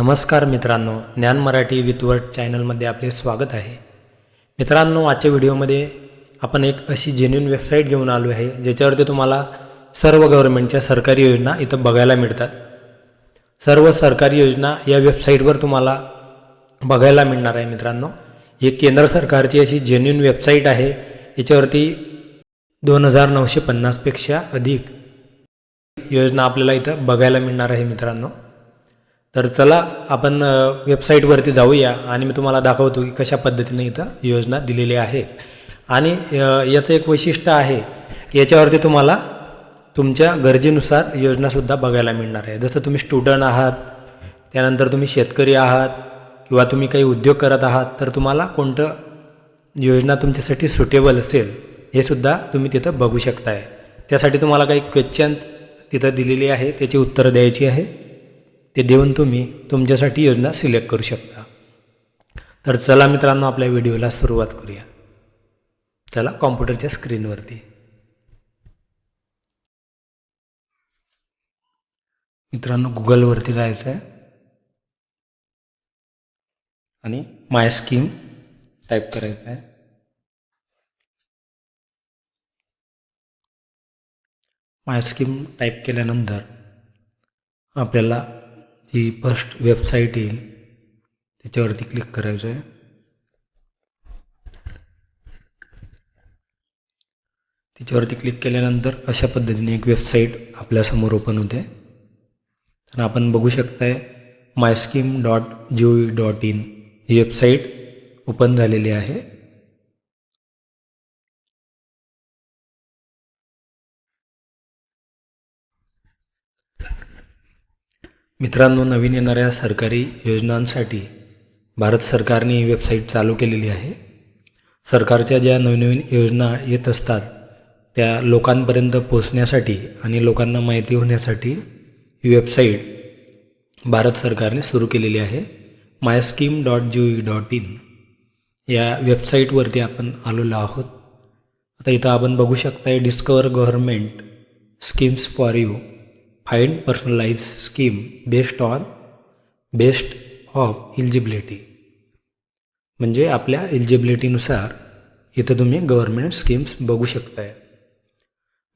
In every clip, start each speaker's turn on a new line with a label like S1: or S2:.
S1: नमस्कार मित्रांनो ज्ञान मराठी विथवर्ड चॅनलमध्ये आपले स्वागत आहे. मित्रांनो आजच्या व्हिडिओमध्ये आपण एक अशी जेन्युन वेबसाईट घेऊन आलो आहे ज्याच्यावरती तुम्हाला सर्व गव्हर्नमेंटच्या सरकारी योजना इथं बघायला मिळतात. सर्व सरकारी योजना या वेबसाईटवर तुम्हाला बघायला मिळणार आहे मित्रांनो. ही केंद्र सरकारची अशी जेन्युन वेबसाईट आहे याच्यावरती दोन हजार नऊशे पन्नासपेक्षा अधिक योजना आपल्याला इथं बघायला मिळणार आहे मित्रांनो. तर चला आपण वेबसाईटवरती जाऊया आणि मी तुम्हाला दाखवतो की कशा पद्धतीने इथं योजना दिलेली आहे. आणि याचं एक वैशिष्ट्य आहे याच्यावरती तुम्हाला तुमच्या गरजेनुसार योजनासुद्धा बघायला मिळणार आहे. जसं तुम्ही स्टुडंट आहात त्यानंतर तुम्ही शेतकरी आहात किंवा तुम्ही काही उद्योग करत आहात तर तुम्हाला कोणतं योजना तुमच्यासाठी सुटेबल असेल हे सुद्धा तुम्ही तिथं बघू शकताय. त्यासाठी तुम्हाला काही क्वेश्चन तिथं दिलेली आहे त्याची उत्तरं द्यायची आहे. ते देऊन तुम्ही तुमच्यासाठी योजना सिलेक्ट करू शकता. तर चला मित्रांनो आपल्या व्हिडिओला सुरुवात करूया. चला कॉम्प्युटरच्या स्क्रीनवरती. मित्रांनो गुगलवरती जायचं आहे आणि माय स्कीम टाईप करायचं आहे माय स्कीम टाईप केल्यानंतर आपल्याला जी फर्स्ट वेबसाईट येईल. त्याच्यावरती क्लिक करायचं आहे तिच्यावरती क्लिक केल्यानंतर अशा पद्धतीने एक वेबसाईट आपल्यासमोर ओपन होते. तर आपण बघू शकताय my scheme dot G O V dot in he website open झालेली आहे. मित्रांनो नवीन येणाऱ्या सरकारी योजनांसाठी भारत सरकारने वेबसाईट चालू केलेली आहे. सरकारच्या ज्या नवीन योजना येत असतात त्या लोकांपर्यंत पोचण्यासाठी आणि लोकांना माहिती होण्यासाठी ही वेबसाईट भारत सरकारने सुरू केलेली आहे. My scheme dot G E dot in या वेबसाईटवरती आपण आलेलो आहोत. आता इथं आपण बघू शकताय discover government schemes for you find personalize scheme based on best of eligibility म्हणजे आपल्या इलिजिबिलिटीनुसार इथं तुम्ही गव्हर्मेंट स्कीम्स बघू शकताय.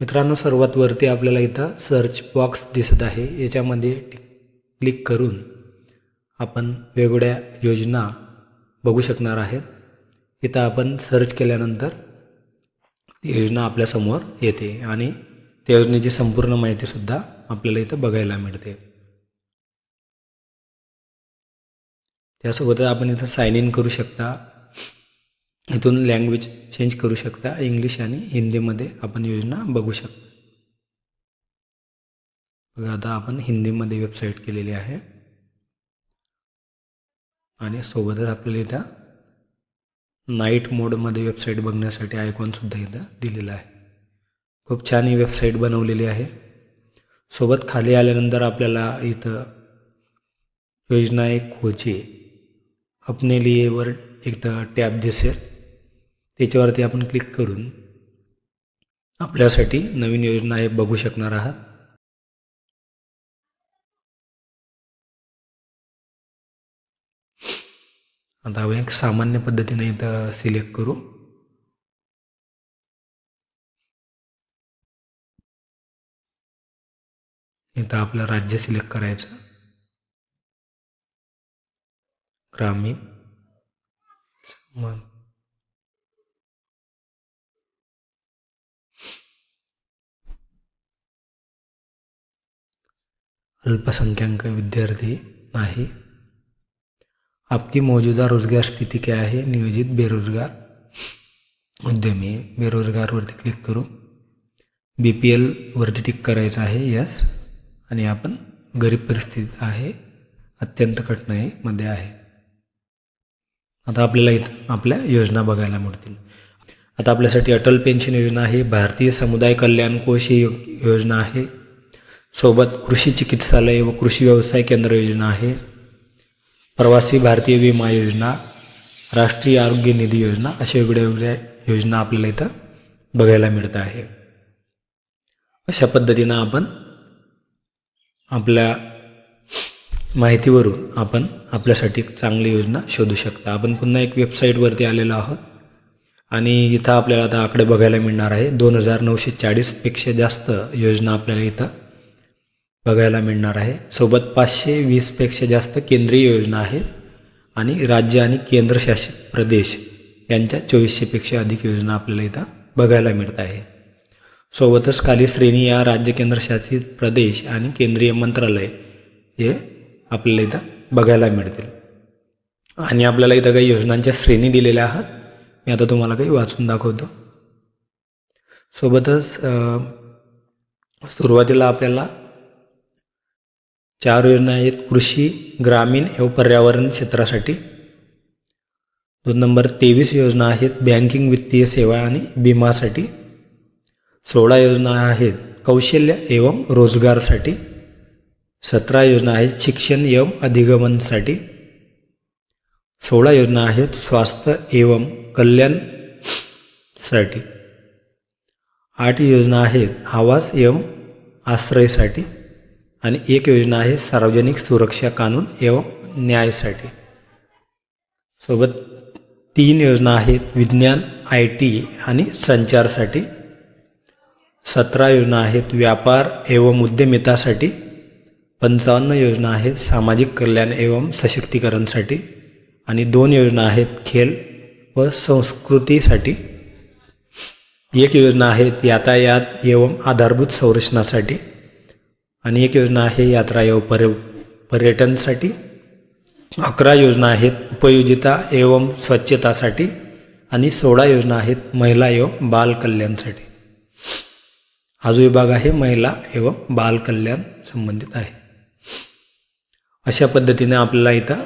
S1: मित्रांनो सर्वात वरती आपल्याला इथं सर्च बॉक्स दिसत आहे. याच्यामध्ये क्लिक करून आपण वेगवेगळ्या योजना बघू शकणार आहेत. इथं आपण सर्च केल्यानंतर ती योजना आपल्यासमोर येते आणि त्या योजनेची संपूर्ण माहितीसुद्धा आपल्याला इथं बघायला मिळते. त्यासोबतच आपण इथं साईन इन करू शकता. इथून लँग्वेज चेंज करू शकता. इंग्लिश आणि हिंदीमध्ये आपण योजना बघू शकता. बघा आता आपण हिंदीमध्ये वेबसाईट केलेली आहे. आणि सोबतच आपल्याला इथं नाईट मोडमध्ये वेबसाईट बघण्यासाठी आयकॉनसुद्धा इथं दिलेलं आहे. खूप छान ही वेबसाईट बनवलेली आहे. सोबत खाली आल्यानंतर आपल्याला इथं योजना एक खोचे अपने लिए वर एकदा टॅब दिसेल. त्याच्यावरती आपण क्लिक करून आपल्यासाठी नवीन योजना हे बघू शकणार आहात. आता आपण एक सामान्य पद्धतीने इथं सिलेक्ट करू. इथं आपलं राज्य सिलेक्ट करायचं. ग्रामीण अल्पसंख्याक विद्यार्थी नाही. आपकी मौजूदा रोजगार स्थिती क्या आहे? नियोजित बेरोजगार उद्यमी बेरोजगारवरती क्लिक करू. बी पी एलवरती टिक करायचं आहे? यस आणि आपण गरीब परिस्थितीत आहे अत्यंत कठीणाईमध्ये आहे. आता आपल्याला इथं आपल्या योजना बघायला मिळतील. आता आपल्यासाठी अटल पेन्शन योजना आहे भारतीय समुदाय कल्याण कोश ही योजना आहे. सोबत कृषी चिकित्सालय व कृषी व्यवसाय केंद्र योजना आहे. प्रवासी भारतीय विमा योजना राष्ट्रीय आरोग्य निधी योजना अशा वेगळ्या वेगळ्या योजना आपल्याला इथं बघायला मिळत आहे. अशा पद्धतीनं आपण आपल्या माहितीवरून आपण आपल्यासाठी चांगली योजना शोधू शकता. आपण पुन्हा एक वेबसाईटवरती आलेलो आहोत. आणि इथं आपल्याला आता आकडे बघायला मिळणार आहे. दोन हजार नऊशे चाळीसपेक्षा जास्त योजना आपल्याला इथं बघायला मिळणार आहे. सोबत पाचशे वीसपेक्षा जास्त केंद्रीय योजना आहेत. आणि राज्य आणि केंद्रशासित प्रदेश यांच्या चोवीसशेपेक्षा अधिक योजना आपल्याला इथं बघायला मिळत आहे. सोबतच खाली श्रेणी या राज्य केंद्रशासित प्रदेश आणि केंद्रीय मंत्रालय हे आपल्याला इथं बघायला मिळतील. आणि आपल्याला इथं काही योजनांच्या श्रेणी दिलेल्या आहात मी आता तुम्हाला काही वाचून दाखवतो. सोबतच सुरुवातीला आपल्याला चार योजना आहेत कृषी ग्रामीण व पर्यावरण क्षेत्रासाठी. दोन नंबर तेवीस योजना आहेत बँकिंग वित्तीय सेवा आणि विमासाठी सोळा योजना आहेत. कौशल्य एवं रोजगारसाठी. सतरा योजना आहेत. शिक्षण एवं अधिगमनसाठी. सोळा योजना आहेत. स्वास्थ्य एवं कल्याणसाठी. आठ योजना आहेत. आवास एवं आश्रयसाठी. आणि एक योजना आहे. सार्वजनिक सुरक्षा कानून एवं न्यायसाठी. सोबत तीन योजना आहेत. विज्ञान आय टी आणि संचारसाठी. सतरा योजना आहेत व्यापार एवं उद्यमितासाठी. पंचावन्न योजना आहेत सामाजिक कल्याण एवं सशक्तीकरणसाठी. आणि दोन योजना आहेत खेळ व संस्कृतीसाठी. एक योजना आहेत यातायात एवं आधारभूत संरचनासाठी आणि एक योजना आहे यात्रा एवं पर्य पर्यटनसाठी. अकरा योजना आहेत उपयोजिता एवं स्वच्छतासाठी. आणि सोळा योजना आहेत महिला एवं बाल कल्याणसाठी हा जो विभाग आहे महिला एवं बालकल्याण संबंधित आहे. अशा पद्धतीने आपल्याला इथं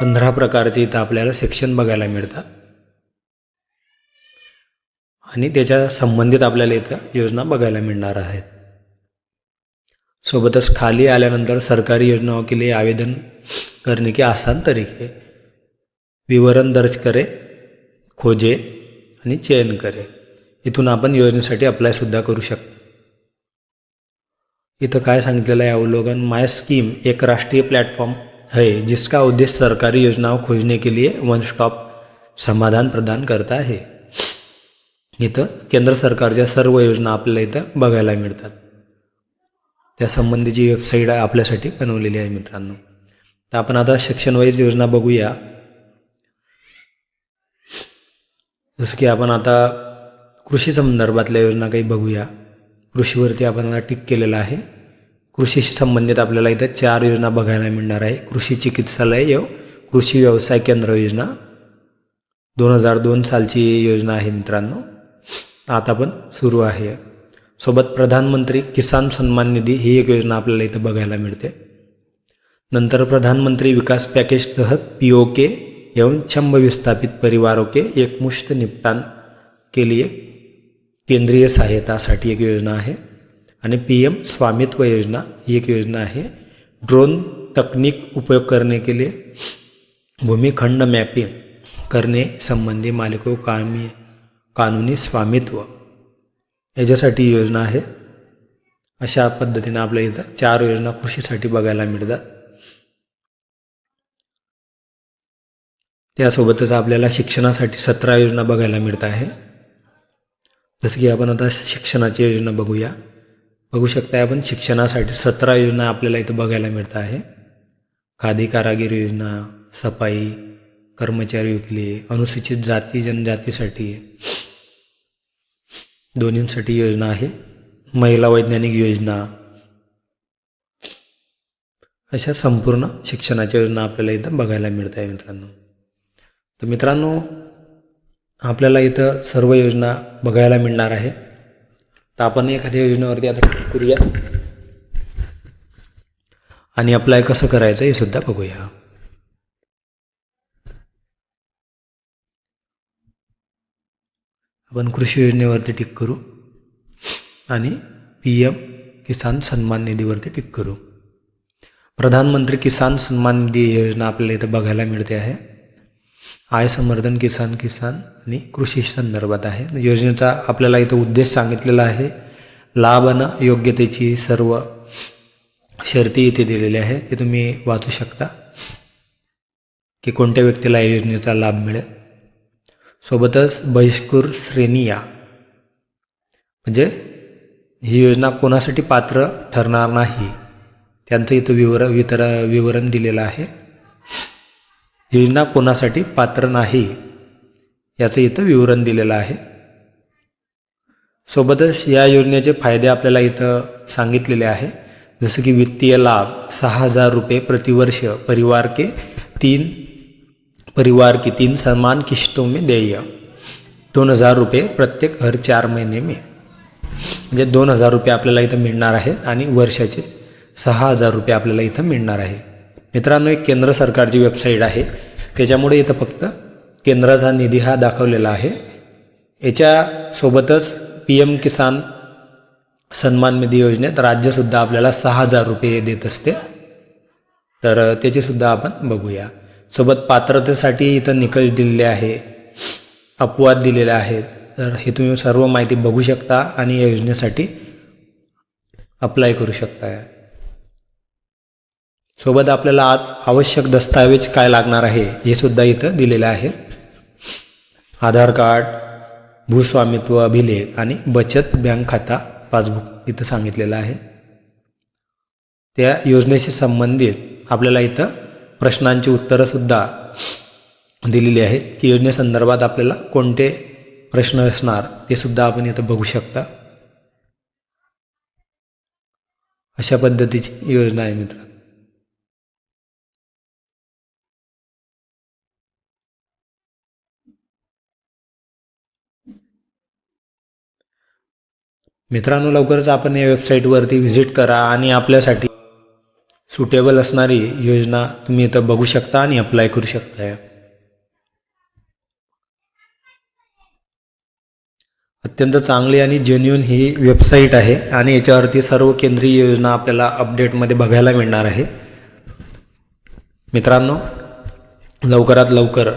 S1: पंधरा प्रकारचे इथं आपल्याला सेक्शन बघायला मिळतात. आणि त्याच्या संबंधित आपल्याला इथं योजना बघायला मिळणार आहेत. सोबतच खाली आल्यानंतर सरकारी योजनाओं के लिए आवेदन करने के आसान तरीके विवरण दर्ज करे खोजे आणि चयन करे. इथून आपण योजनेसाठी अप्लायसुद्धा करू शकतो. इथं काय सांगितलेलं आहे अवलोकन माय स्कीम एक राष्ट्रीय प्लेटफॉर्म है जिसका उद्देश्य सरकारी योजनाओं खोजने के लिए वन स्टॉप समाधान प्रदान करता है इथं केंद्र सरकारच्या सर्व योजना आपल्याला इथं बघायला मिळतात. त्या संबंधीची वेबसाईट आपल्यासाठी बनवलेली आहे मित्रांनो. तर आपण आता सेक्शन वाईज योजना बघूया. जसं की आपण आता कृषी संदर्भातल्या योजना काही बघूया. कृषीवरती आपण आता टिक केलेलं आहे. कृषीशी संबंधित आपल्याला इथं चार योजना बघायला मिळणार आहे. कृषी चिकित्सालय व कृषी व्यवसाय केंद्र योजना. दोन हजार दोन सालची योजना आहे मित्रांनो. आता पण सुरू आहे. सोबत प्रधानमंत्री किसान सन्मान निधी ही एक योजना आपल्याला इथं बघायला मिळते. नंतर प्रधानमंत्री विकास पॅकेज तहत पी ओ के एवं छंब विस्थापित परिवारों के एकमुश्त निपटान के लिए केंद्रीय सहायतासाठी एक योजना आहे आणि पी एम स्वामित्व योजना ही एक योजना आहे. ड्रोन तकनीक उपयोग करने के लिए भूमिखंड मैपिंग करणे संबंधी मालिको कामी कानूनी स्वामित्व. याच्यासाठी योजना आहे. अशा पद्धतीनं आपल्या इथं चार योजना कृषीसाठी बघायला मिळतात. त्यासोबतच आपल्याला शिक्षणासाठी सतरा योजना बघायला मिळत आहे. जसं की आपण आता शिक्षणाची योजना बघूया. बघू शकता आपण शिक्षणासाठी सतरा योजना आपल्याला इथं बघायला मिळत आहे. खादी कारागीर योजना सफाई कर्मचारी विकली अनुसूचित जाती जनजातीसाठी दोन्हींसाठी योजना आहे. महिला वैज्ञानिक योजना. अशा संपूर्ण शिक्षणाच्या योजना आपल्याला इथं बघायला मिळत आहे मित्रांनो. तर मित्रांनो आपल्याला इथं सर्व योजना बघायला मिळणार आहे. तर आपण एखाद्या योजनेवरती आता क्लिक करूया. आणि अप्लाय कसं करायचं हे सुद्धा बघूया. आपण कृषी योजनेवरती टिक करू. आणि पी एम किसान सन्मान निधीवरती टिक करू. प्रधानमंत्री किसान सन्मान निधी योजना आपल्याला इथं बघायला मिळते आहे. आय संवर्धन किसान किसान आणि कृषी संदर्भात आहे. योजनेचा आपल्याला इथं उद्देश सांगितलेला आहे. लाभ आणि योग्यतेची सर्व शर्ती इथे दिलेल्या आहे. ते तुम्ही वाचू शकता. की कोणत्या व्यक्तीला या योजनेचा लाभ मिळेल? सोबतच बहिष्कूर श्रेनिया म्हणजे ही योजना कोणासाठी पात्र ठरणार नाही त्यांचं इथं विवर वितर विवरण दिलेलं आहे. योजना कोणासाठी पात्र नाही याचं इथं विवरण दिलेलं आहे. सोबतच या योजनेचे फायदे आपल्याला इथं सांगितलेले आहे. जसं की वित्तीय लाभ सहा हजार रुपये प्रतिवर्ष परिवार के तीन परिवार की तीन समान किश्तों में देय. दोन हजार रुपये प्रत्येक हर चार महिने में. म्हणजे दोन हजार रुपये आपल्याला इथं मिळणार आहेत आणि वर्षाचे सहा हजार रुपये आपल्याला इथं मिळणार आहे. मित्रांनो एक केंद्र सरकारची वेबसाईट आहे. त्याच्यामुळे इथं फक्त केंद्राचा निधी हा दाखवलेला आहे. याच्यासोबतच पी एम किसान सन्मान निधी योजनेत राज्यसुद्धा आपल्याला सहा हजार रुपये देत असते. तर त्याचीसुद्धा आपण बघूया. सोबत पात्रतेसाठी इथं निकष दिलेले आहे अपवाद दिलेले आहेत. तर हे तुम्ही सर्व माहिती बघू शकता आणि योजनेसाठी अप्लाय करू शकता सोबत आपल्याला आत आवश्यक दस्तावेज काय लागणार आहे हे सुद्धा इथं दिलेलं आहे. आधार कार्ड भूस्वामित्व अभिलेख आणि बचत बँक खाता पासबुक इथं सांगितलेलं आहे. त्या योजनेशी संबंधित आपल्याला इथं प्रश्नांची उत्तरंसुद्धा दिलेली आहेत. की योजनेसंदर्भात आपल्याला कोणते प्रश्न असणार ते सुद्धा आपण इथं बघू शकता. अशा पद्धतीची योजना आहे मित्र. मित्रांनो लवकरच आपण या वेबसाईटवरती व्हिजिट करा आणि आपल्यासाठी सुटेबल असणारी योजना तुम्ही इथं बघू शकता आणि अप्लाय करू शकता. अत्यंत चांगली आणि जेन्युन ही वेबसाईट आहे आणि याच्यावरती सर्व केंद्रीय योजना आपल्याला अपडेटमध्ये बघायला मिळणार आहे. मित्रांनो लवकरात लवकर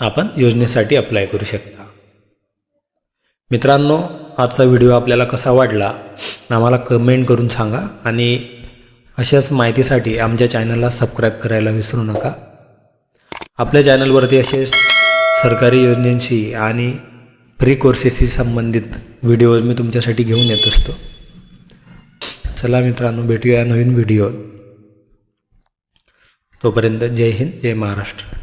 S1: आपण योजनेसाठी अप्लाय करू शकता. मित्रांनो आजचा व्हिडिओ आपल्याला कसा वाटला आम्हाला कमेंट करून सांगा आणि अशाच माहितीसाठी आमच्या चॅनलला सबस्क्राईब करायला विसरू नका. आपल्या चॅनलवरती असे सरकारी योजनेशी आणि फ्री कोर्सेसशी संबंधित व्हिडिओज मी तुमच्यासाठी घेऊन येत असतो. चला मित्रांनो भेटूया नवीन व्हिडिओ तोपर्यंत जय हिंद जय महाराष्ट्र.